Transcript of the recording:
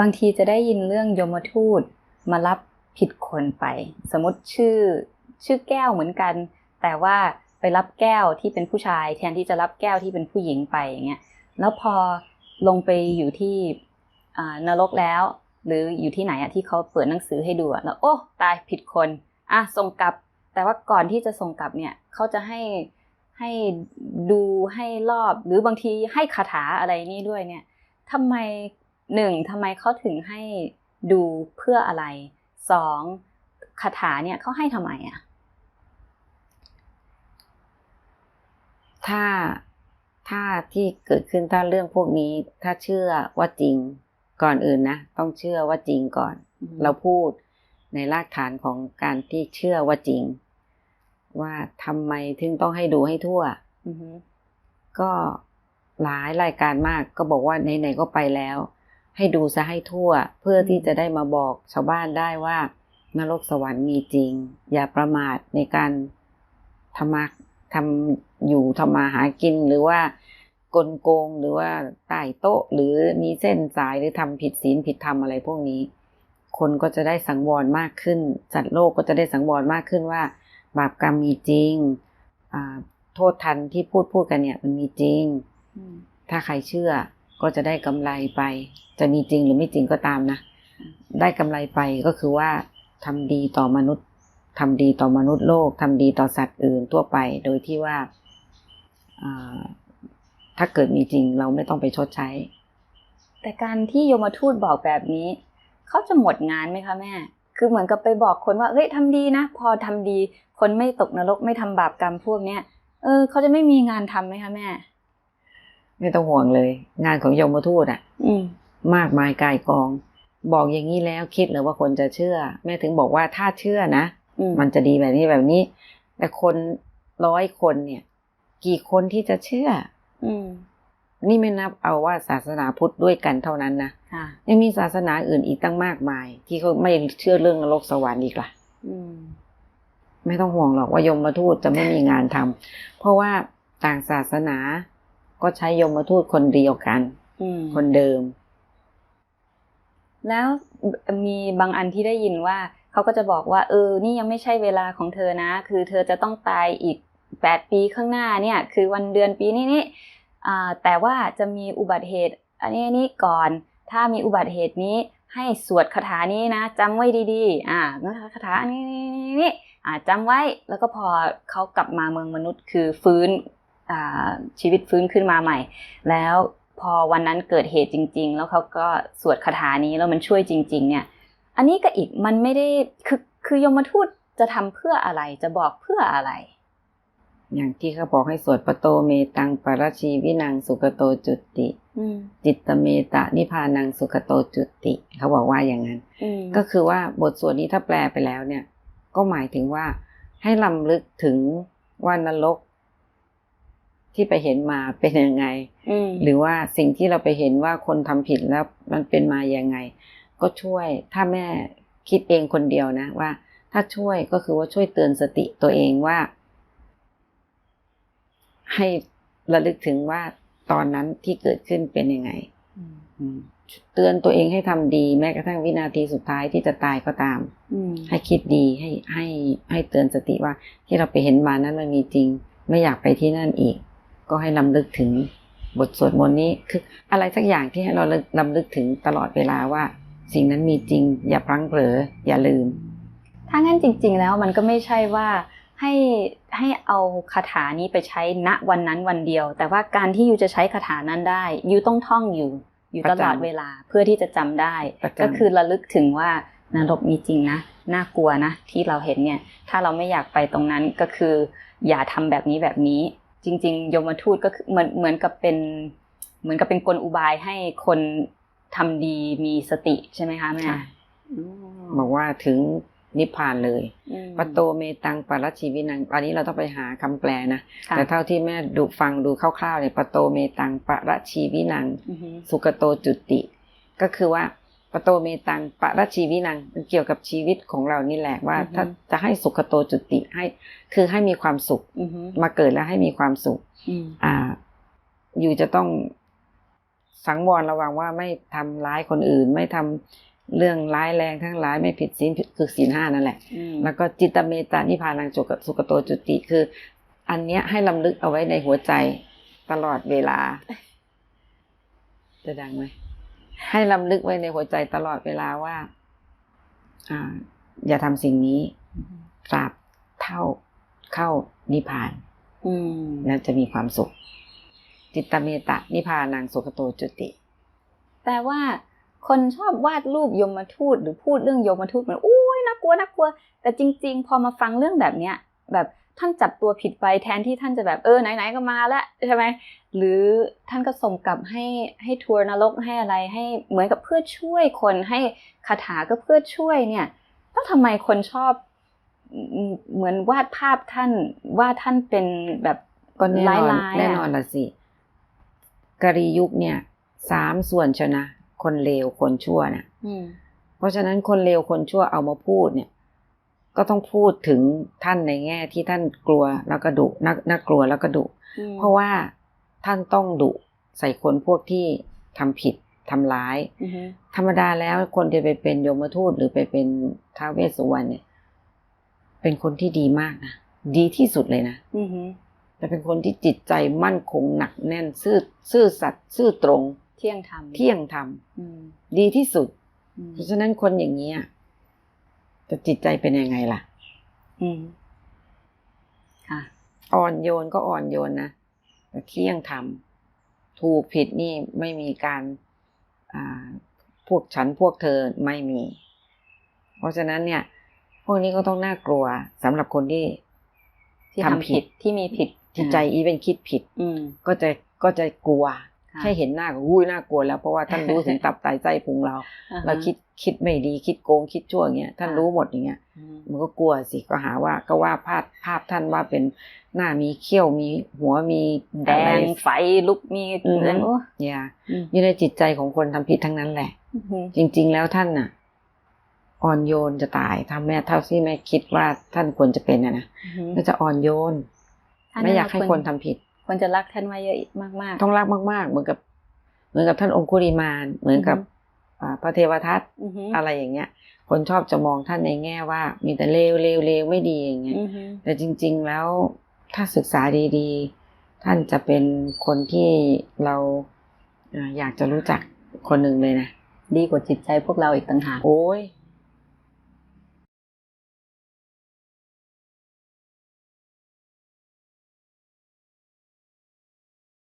บางทีจะได้ยินเรื่องยมทูตมารับผิดคนไป สมมติชื่อชื่อแก้วเหมือนกัน แต่ว่าไปรับแก้วที่เป็นผู้ชาย แทนที่จะรับแก้วที่เป็นผู้หญิงไปอย่างเงี้ยแล้วพอลงไปอยู่ที่นรกแล้ว หรืออยู่ที่ไหนอะที่เขาเปิดหนังสือให้ดูแล้วโอ้ตายผิดคนอะส่งกลับ แต่ว่าก่อนที่จะส่งกลับเนี่ยเขาจะให้ให้ดูให้รอบหรือบางทีให้คาถาอะไรนี่ด้วยเนี่ยทำไม หนึ่งทำไมเขาถึงให้ดูเพื่ออะไรสองคาถาเนี่ยเขาให้ทำไมอะถ้าถ้าที่เกิดขึ้นถ้าเรื่องพวกนี้ ถ้าเชื่อว่าจริงก่อนอื่นนะ ต้องเชื่อว่าจริงก่อน เราพูดในรากฐานของการที่เชื่อว่าจริง ว่าทำไมถึงต้องให้ดูให้ทั่วอือฮึก็หลายรายการมากก็บอกว่าไหนๆก็ไปแล้ว ให้ดูซะให้ทั่ว เพื่อที่จะได้มาบอกชาวบ้านได้ว่านรกสวรรค์มีจริง อย่าประมาทในการทำมาทำอยู่ทำมาหากินหรือว่ากลโกงหรือว่าใต้โต๊ะ หรือมีเส้นสายหรือทำผิดศีลผิดธรรมอะไรพวกนี้ คนก็จะได้สังวรมากขึ้นสัตว์โลกก็จะได้สังวรมากขึ้นว่า บาปกรรมมีจริงอ่าโทษทันที่พูดพูดกันเนี่ย มันมีจริงอืมถ้าใครเชื่อ ก็จะได้กำไรไป จะมีจริงหรือไม่จริงก็ตามนะ ได้กำไรไปก็คือว่าทำดีต่อมนุษย์ทำดีต่อมนุษย์โลกทำดีต่อสัตว์อื่นทั่วไป โดยที่ว่าอ่าถ้าเกิดมีจริงเราไม่ต้องไปชดใช้ แต่การที่โยมทูตบอกแบบนี้ เขาจะหมดงานไหมคะแม่ คือเหมือนกับไปบอกคนว่าเฮ้ยทำดีนะ พอทำดี คนไม่ตกนรกไม่ทำบาปกรรมพวกเนี้ยเออเขาจะไม่มีงานทำไหมคะแม่ ไม่ต้องห่วงเลย งานของยมทูตอะอืมมากมายกายกอง บอกอย่างนี้แล้วคิดเหรือว่าคนจะเชื่อ แม่ถึงบอกว่าถ้าเชื่อนะอืมมันจะดีแบบนี้แบบนี้ แต่คนร้อยคนเนี่ย กี่คนที่จะเชื่ออืมนี่ไม่นับเอาว่าศาสนาพุทธด้วยกันเท่านั้นนะค่ะยังมีศาสนาอื่นอีกตั้งมากมาย ที่เขาไม่เชื่อเรื่องนรกสวรรค์อีกล่ะอืมไม่ต้องห่วงหรอกว่ายมทูตจะไม่มีงานทำเพราะว่าต่างศาสนา ก็ใช้ยมทูตคนเดียวกันอืมคนเดิม แล้วมีบางอันที่ได้ยินว่าเขาก็จะบอกว่า เออ นี่ยังไม่ใช่เวลาของเธอนะ คือเธอจะต้องตายอีกแปดปีข้างหน้าเนี่ย คือวันเดือนปีนี้นี่อ่าแต่ว่าจะมีอุบัติเหตุ อันนี้อันนี้ก่อน ถ้ามีอุบัติเหตุนี้ ให้สวดคาถานี้นะจำไว้ดีๆ อ่าคาถาอันนี้นี่นี่อ่าจำไว้แล้วก็พอเขากลับมาเมืองมนุษย์คือฟื้นอ่า ชีวิตฟื้นขึ้นมาใหม่ แล้วพอวันนั้นเกิดเหตุจริง ๆ แล้วเขาก็สวดคาถานี้แล้วมันช่วยจริง ๆ เนี่ย อันนี้ก็อีกมันไม่ได้คือคือยมทูตจะทำเพื่ออะไรจะบอกเพื่ออะไร อย่างที่เขาบอกให้สวดปโตเมตังปรชีวินังสุกโตจุติอืมจิตเมตะนิพานังสุกโตจุติ เขาบอกว่าอย่างนั้นอืมก็คือว่าบทสวดนี้ถ้าแปลไปแล้วเนี่ย ก็หมายถึงว่าให้ลำลึกถึงว่านรก ที่ไปเห็นมาเป็นยังไงอืมหรือว่าสิ่งที่เราไปเห็นว่าคนทำผิดแล้วมันเป็นมายังไง ก็ช่วยถ้าแม่คิดเองคนเดียวนะว่า ถ้าช่วยก็คือว่าช่วยเตือนสติตัวเองว่า ให้ระลึกถึงว่าตอนนั้นที่เกิดขึ้นเป็นยังไงอืมอืมเตือนตัวเองให้ทำดี แม้กระทั่งวินาทีสุดท้ายที่จะตายก็ตามอืมให้คิดดีให้ให้ให้เตือนสติว่าที่เราไปเห็นมานั้นมันมีจริง ไม่อยากไปที่นั่นอีก ก็ให้ลำลึกถึงบทสวดมนต์นี้คืออะไรสักอย่างที่ให้เราลำลึกถึงตลอดเวลาว่า สิ่งนั้นมีจริง อย่าพลั้งเผลออย่าลืม ถ้างั้นจริง ๆ แล้วมันก็ไม่ใช่ว่าให้ให้เอาคาถานี้ไปใช้ณวันนั้นวันเดียว แต่ว่าการที่ยูจะใช้คาถานั้นได้ยูต้องท่องอยู่อยู่ตลอดเวลาเพื่อที่จะจำได้ประจำก็คือระลึกถึงว่านรกมีจริงนะน่ากลัวนะที่เราเห็นเนี่ย ถ้าเราไม่อยากไปตรงนั้นก็คือ อย่าทำแบบนี้แบบนี้ จริง ๆ ยมทูตก็คือเหมือนเหมือนกับเป็นเหมือนกับเป็นกลอุบายให้คนทำดีมีสติใช่ไหมคะแม่ใช่บอกว่าถึงนิพพานเลยอืมปโตเมตังปรชีวินังอันนี้เราต้องไปหาคำแปลนะค่ะแต่เท่าที่แม่ดูฟังดูคร่าวๆเนี่ยปโตเมตังปรชีวินังอือฮึสุกโตจุติ ก็คือว่า ปโตเมตังปรชีวินังมันเกี่ยวกับชีวิตของเรานี่แหละว่า ถ้าจะให้สุขโตจุติให้ คือให้มีความสุขอือฮึมาเกิดแล้วให้มีความสุขอืมอ่า อยู่จะต้องสังวรระวังว่าไม่ทำร้ายคนอื่น ไม่ทำเรื่องร้ายแรงทั้งหลายไม่ผิดศีลคือศีลห้านั่นแหละอืมแล้วก็จิตเมตานิพพานังจุกสุกโตจุติคือ อันเนี้ยให้ลำลึกเอาไว้ในหัวใจตลอดเวลา จะดังไหม ให้ลำลึกไว้ในหัวใจตลอดเวลาว่าอ่าอย่าทำสิ่งนี้ตราบเท่าเข้านิพพานอืมแล้วจะมีความสุข จิตเมตะนิพพานังสุขโตจุติแปลว่าคนชอบวาดรูปยมทูตหรือพูดเรื่องยมทูตเหมือนอุ้ยน่ากลัวน่ากลัว แต่จริง ๆ พอมาฟังเรื่องแบบเนี้ย แบบ ท่านจับตัวผิดไปแทนที่ท่านจะแบบเออไหนๆก็มาแล้วใช่ไหมหรือท่านก็ส่งกลับให้ให้ทัวร์นรกให้อะไรให้เหมือนกับเพื่อช่วยคนให้คาถาก็เพื่อช่วยเนี่ยแล้วทำไมคนชอบอืมเหมือนวาดภาพท่านว่าท่านเป็นแบบก็แน่นอนร้ายๆอะแน่นอนละสิกรียุคเนี่ยสามส่วนชนะ คนเลวคนชั่วน่ะอืมเพราะฉะนั้นคนเลวคนชั่วเอามาพูดเนี่ย ก็ต้องพูดถึงท่านในแง่ที่ท่านกลัวแล้วก็ดุน่าน่ากลัวแล้วก็ดุอืมเพราะว่าท่านต้องดุใส่คนพวกที่ทำผิดทำร้ายอือฮึธรรมดาแล้วคนที่ไปเป็นโยมทูตหรือไปเป็นท้าวเวสสุวรรณเนี่ย เป็นคนที่ดีมากนะดีที่สุดเลยนะอือฮึแต่เป็นคนที่จิตใจมั่นคงหนักแน่นซื่อซื่อสัตย์ซื่อตรง เที่ยงธรรมเที่ยงธรรมอืมดีที่สุดอืมเพราะฉะนั้นคนอย่างนี้ ยจะจิตใจเป็นยังไงล่ะ อืมค่ะ อ่อนโยนก็อ่อนโยนนะแต่เที่ยงธรรมถูกผิดนี่ไม่มีการอ่าพวกฉันพวกเธอไม่มี เพราะฉะนั้นเนี่ย พวกนี้ก็ต้องน่ากลัวสำหรับคนที่ที่ทำทำผิผิดดที่มีผิดที่ใจอีเป็นคิดผิดอืมก็จะก็จะกลัวค่ะ แค่เห็นหน้าก็อุ้ยน่ากลัวแล้วเพราะว่าท่านรู้ถึงตับไตไส้พุงเราอ่าฮะเราคิดคิดไม่ดีคิดโกงคิดชั่วอย่างเงี้ยท่านค่ะรู้หมดอย่างเงี้ยอืมมันก็กลัวสิก็หาว่าก็ว่าภาพภาพท่านว่าเป็นหน้ามีเขี้ยวมีหัวมีแดอะไรงไฟลุกมีอืมอะไรโอ้อย่าอืมอยู่ในจิตใจของคนทำผิดทั้งนั้นแหละอืมจริง ๆ แล้วท่านน่ะอ่อนโยนจะตายทำแม่เท่าที่แม่คิดว่าท่านควรจะเป็นนะนะอืมก็จะอ่อนโยนท่านไม่อยากให้เราคนทำผิด ควรจะรักท่านไว้เยอะมากต้องรักมาก ๆ เหมือนกับ เหมือนกับท่านองคุริมานเหมือนกับอือฮึอ่าพระเทวทัตๆอือฮึอะไรอย่างเงี้ย คนชอบจะมองท่านในแง่ว่า มีแต่เลวเลวเลวไม่ดีอย่างเงี้ยอือฮึแต่จริง ๆแล้วถ้าศึกษาดีๆ ท่านจะเป็นคนที่เราเอ่ออยากจะรู้จักคนหนึ่งเลยนะ ดีกว่าจิตใจพวกเราอีกต่างหากโอ้ย